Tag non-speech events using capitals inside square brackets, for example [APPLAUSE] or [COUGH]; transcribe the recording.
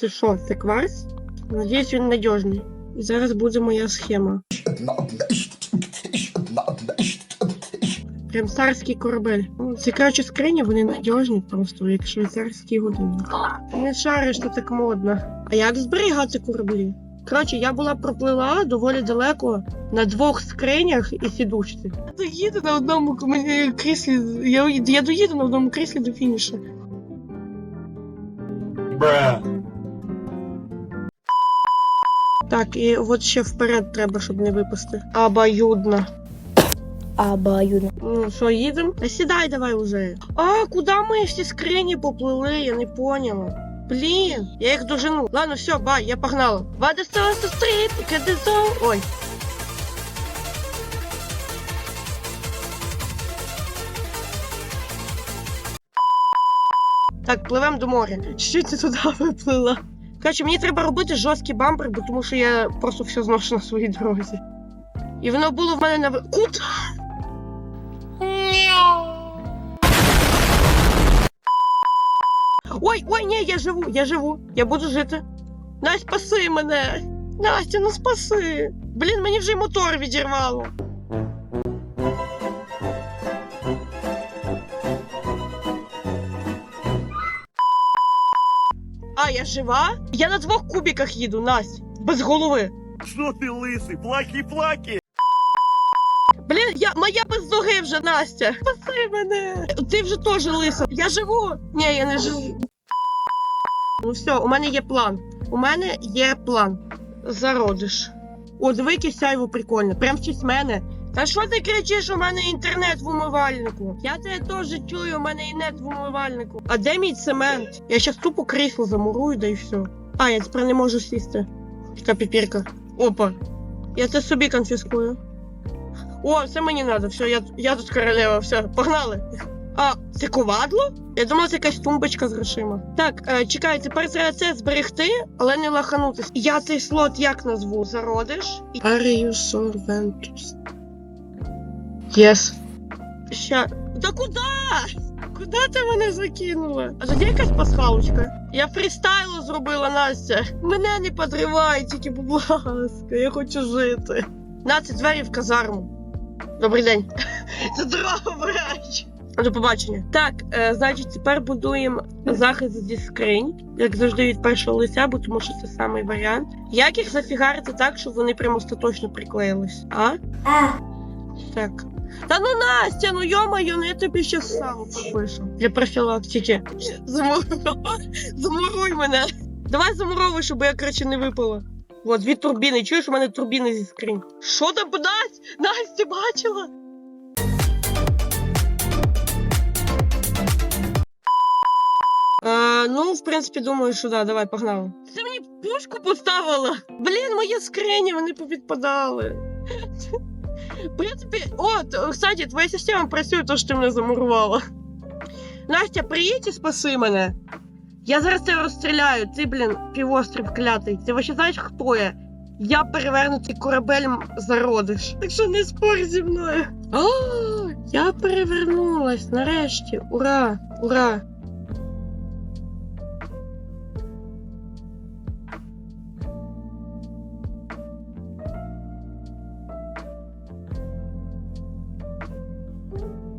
Це що, це кварц? Надіюсь, він надіжний. І зараз буде моя схема. Прям царський корабель. Ну, Ці коротше скрині, вони надіжні просто, як швейцарські години. Не шариш, що так модно. А як зберігати кораблі? Коротше, я була проплила доволі далеко на двох скринях і сідушці. Я доїду на одному кріслі. Я, я доїду на одному кріслі до фінішу. Bruh. Так, і от ще вперед треба, щоб не випасти. Обоюдно. Обоюдно. Ну що, їдемо? Сідай давай уже. А, куди ми всі скрині поплили? Я не поняла. Блін, я їх дожену. Ладно, все, бай, я погнала. Вада Соса стріт, кадезо. Ой. Так, пливемо до моря. Чуть не туди виплила. Коротше, мені треба робити жорсткий бампер, бо тому що я просто все зношу на своїй дорозі. І воно було в мене на Куди? Ой, ой, ні, я живу, я живу, я буду жити. Настя, спаси мене. Настя, ну спаси. Блін, мені вже й мотор відірвало. А, я жива? Я на двох кубіках їду, Настя, без голови. Що ти лисий? Плакі-плакі! Блін, я моя без ноги вже Настя. Спаси мене. Ти вже теж лиса. Я живу. Ні, я не живу. Ну все, у мене є план. У мене є план. Зародиш. О, диви, яке сяйво прикольне. Прям в честь мене. Та що ти кричиш? У мене інтернет в умивальнику. Я тебе теж чую, у мене інет в умивальнику. А де мій цемент? Я щас тупо крісло замурую, да і все. А, я тепер не можу сісти. Така піпірка. Опа. Я це собі конфіскую. О, це мені треба, все, я, я тут королева, все, погнали. А, це ковадло? Я думала, це якась тумбочка з грошима. Так, е, чекай, тепер треба це зберегти, але не лаханутись. Я цей слот як назву? Зародиш? Arius Ventus. Yes. Ща. Та куди? Куди ти мене закинула? А тоді якась пасхалочка. Я фрістайло зробила, Настя. Мене не подривай, тільки, будь ласка, я хочу жити. На, це двері в казарму. Добрий день. [LAUGHS] Це дорога врач. До побачення. Так, е, значить, тепер будуємо захист зі скринь, як завжди від першого лиця, бо тому що це самий варіант. Як їх зафігарити так, щоб вони прямо остаточно приклеїлись? А? А, Так. Та ну Настя, ну йомаю, ну я тобі ще сам попишу. Для профілактики. Замуруй, [LAUGHS] замуруй мене. Давай замуровуй, щоб я, коротше, не випала. От, дві турбіни. Чуєш, у мене турбіни зі скринь. Що там, Настя? Настя, бачила? А, ну, в принципі, думаю, що да, давай, погнали. Ти мені пушку поставила. Блін, мої скрині, вони повідпадали. [LAUGHS] В принципі, от, кстати, твоя система працює, то що ти мене замурувала. Настя, приїдь і спаси мене. Я зараз тебе розстріляю, ти, блін, півострів клятий. Ти вообще знаєш, хто я? Я перевернутий корабель зародиш. Так що не спор зі мною. О, я перевернулась нарешті. Ура! Ура! you.